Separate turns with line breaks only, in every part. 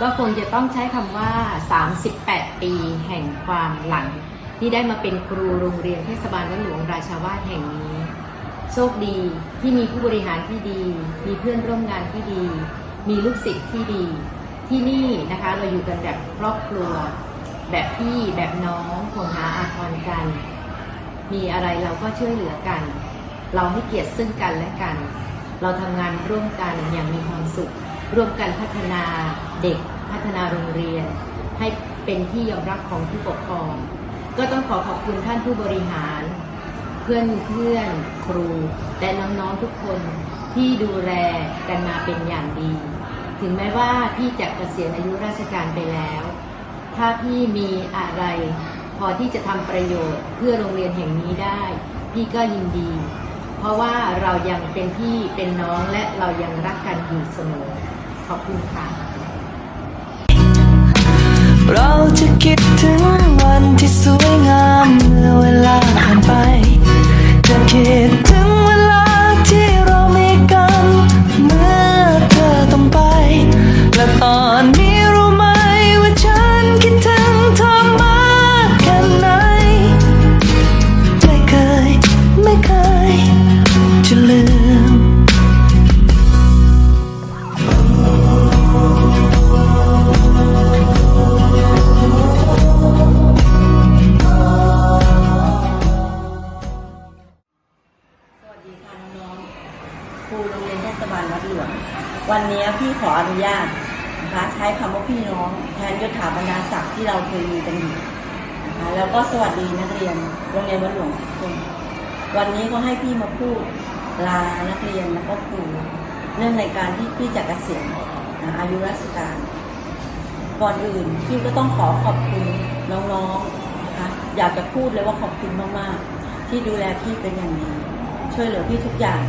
ก็คงจะต้องใช้คำว่า 38 ปีแห่งความหลัง ที่ได้มาเป็นครูโรงเรียนเทศบาลวัดหลวงราชาวาสแห่งนี้ โชคดีที่มีผู้บริหารที่ดี มีเพื่อนร่วมงานที่ดี มีลูกศิษย์ที่ดี ที่นี่นะคะเราอยู่กันแบบครอบครัว แบบพี่แบบน้องห่วงหาอาทรกัน มีอะไรเราก็ช่วยเหลือกัน เราให้เกียรติซึ่งกันและกัน เราทำงานร่วมกันอย่างมีความสุข ร่วมกันพัฒนาเด็กพัฒนาโรงเรียน ให้เป็นที่ยอมรับของผู้ปกครอง ก็ต้องขอขอบคุณท่านผู้บริหาร เพื่อนเพื่อนครู และน้องๆทุกคนที่ดูแลกันมาเป็นอย่างดี ถึงแม้ว่าพี่จะเกษียณอายุราชการไปแล้ว ถ้าพี่มีอะไร พอที่จะทำประโยชน์เพื่อโรงเรียนแห่งนี้ได้ พี่ก็ยินดี เพราะว่าเรายังเป็นพี่เป็นน้องและเรายังรักกันอยู่เสมอ ขอบคุณค่ะ
เราจะคิดถึงวันที่สวยงามเมื่อเวลาผ่านไปจะคิดถึง ออนุ
ญาตนะคะใช้คำว่าพี่น้องแทนยศถาบรรดาศักดิ์ที่เราเคยมีกันอยู่นะคะแล้วก็สวัสดีนักเรียนโรงเรียนวัดหลวงทุกคนวันนี้ก็ให้พี่มาพูดลานักเรียนแล้วก็ครูเนื่องในการที่พี่จะเกษียณนะอายุราชการ ก่อนอื่นพี่ก็ต้องขอขอบคุณน้องๆนะคะอยากจะพูดเลยว่าขอบคุณมากๆ ที่ดูแลพี่เป็นอย่างดีช่วยเหลือพี่ทุกอย่าง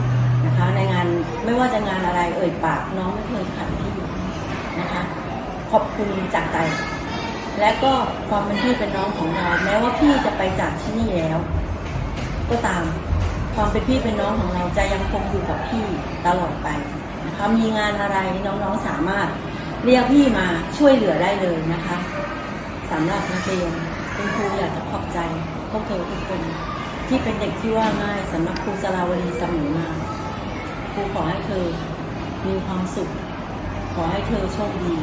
นะคะ ในงานไม่ว่าจะงานอะไรเอ่ยปากน้องไม่เคยขัดพี่นะคะ ขอบคุณจากใจ และก็ความเป็นพี่เป็นน้องของเราแม้ว่าพี่จะไปจากที่นี่แล้ว ก็ตามความเป็นพี่เป็นน้องของเราจะยังคงอยู่กับพี่ตลอดไปนะคะมีงานอะไรน้องๆสามารถเรียกพี่มาช่วยเหลือได้เลยนะคะสำหรับนักเรียนคุณครูอยากจะขอบใจพวกเธอทุกคน ที่เป็นเด็กที่ว่าง่ายสำหรับครูสลาวดีเสมอมา รูขอให้เธอมีความสุข ขอให้เธอโชคดี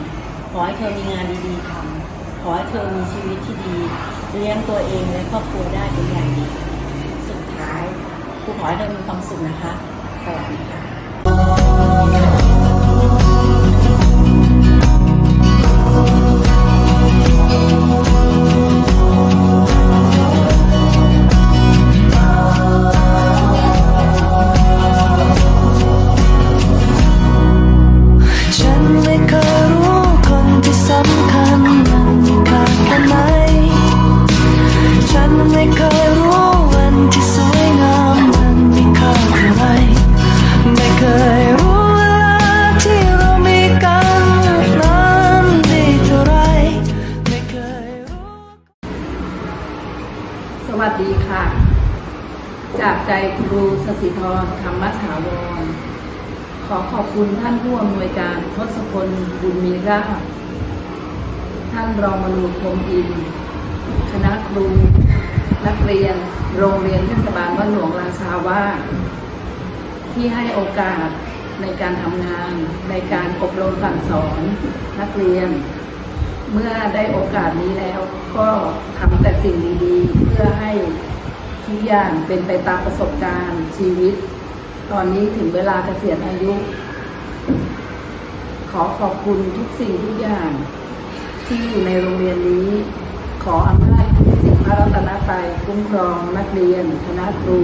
ขอให้เธอมีงานดีๆทำขอให้เธอมีชีวิตที่ดี เลี้ยงตัวเองและครอบครัวได้เป็นอย่างดี สุดท้ายครูขอให้เธอมีความสุขนะคะ สวัสดีค่ะ
ครูส
ศิธรธรรมถาวร ขอขอบคุณท่านผู้อำนวยการทศพลบุญมีราท่านรองมนูพรมอิน คณะครู นักเรียน โรงเรียนเทศบาลวัดหลวงราชาว่า ที่ให้โอกาสในการทำงานในการอบรมสั่งสอนนักเรียน เมื่อได้โอกาสนี้แล้วก็ทำแต่สิ่งดีๆ เพื่อให้ ทุกอย่างเป็นไปตามประสบการณ์ชีวิต ตอนนี้ถึงเวลาเกษียณอายุ ขอขอบคุณทุกสิ่งทุกอย่าง ที่อยู่ในโรงเรียนนี้ ขออำนาจสิ่งพระรัตนตรัยคุ้มครองนักเรียน คณะครู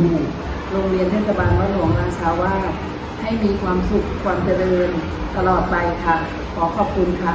โรงเรียนเทศบาลวัดหลวงราชาวาสให้มีความสุขความเจริญตลอดไปค่ะ ขอขอบคุณค่ะ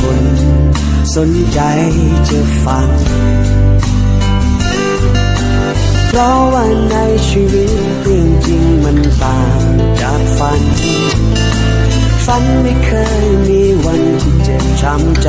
คน สนใจจะฟัง เพราะว่าในชีวิตเรื่องจริงมันต่างจากฝัน ฝันไม่เคยมีวันที่เจ็บช้ำใจ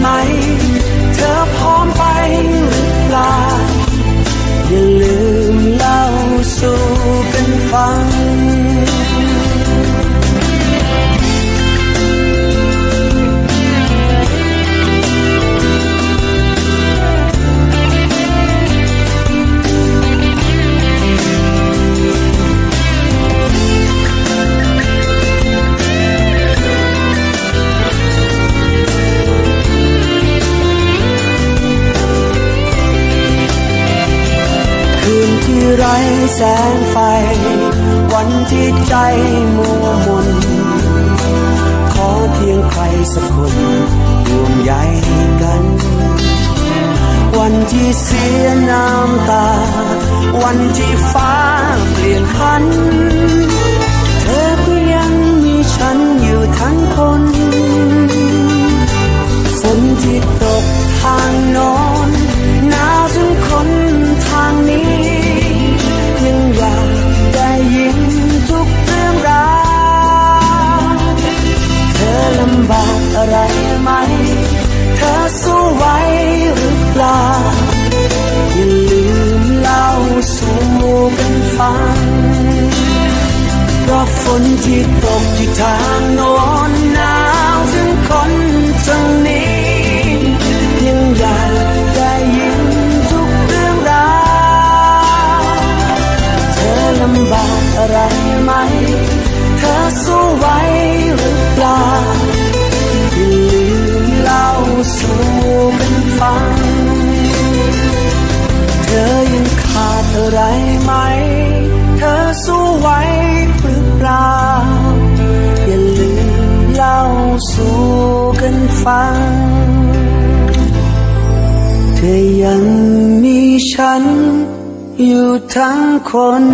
ใสักคนห่วงใยกัน วันที่เสียน้ำตา วันที่ฟ้าเปลี่ยนพัน นที่ตกที่ทางโน้นหนาวถึงคนทางนี้ยังอยากได้ยินทุกเรื่องราวเธอลำบากอะไรไหม เธอสู้ไหวหรือเปล่าอย่าลืมเล่าสู่กันฟัง เธอยังขาดอะไรไหม เธอสู้ไหว สู่กันฟัง เธอยังมีฉันอยู่ทั้งคน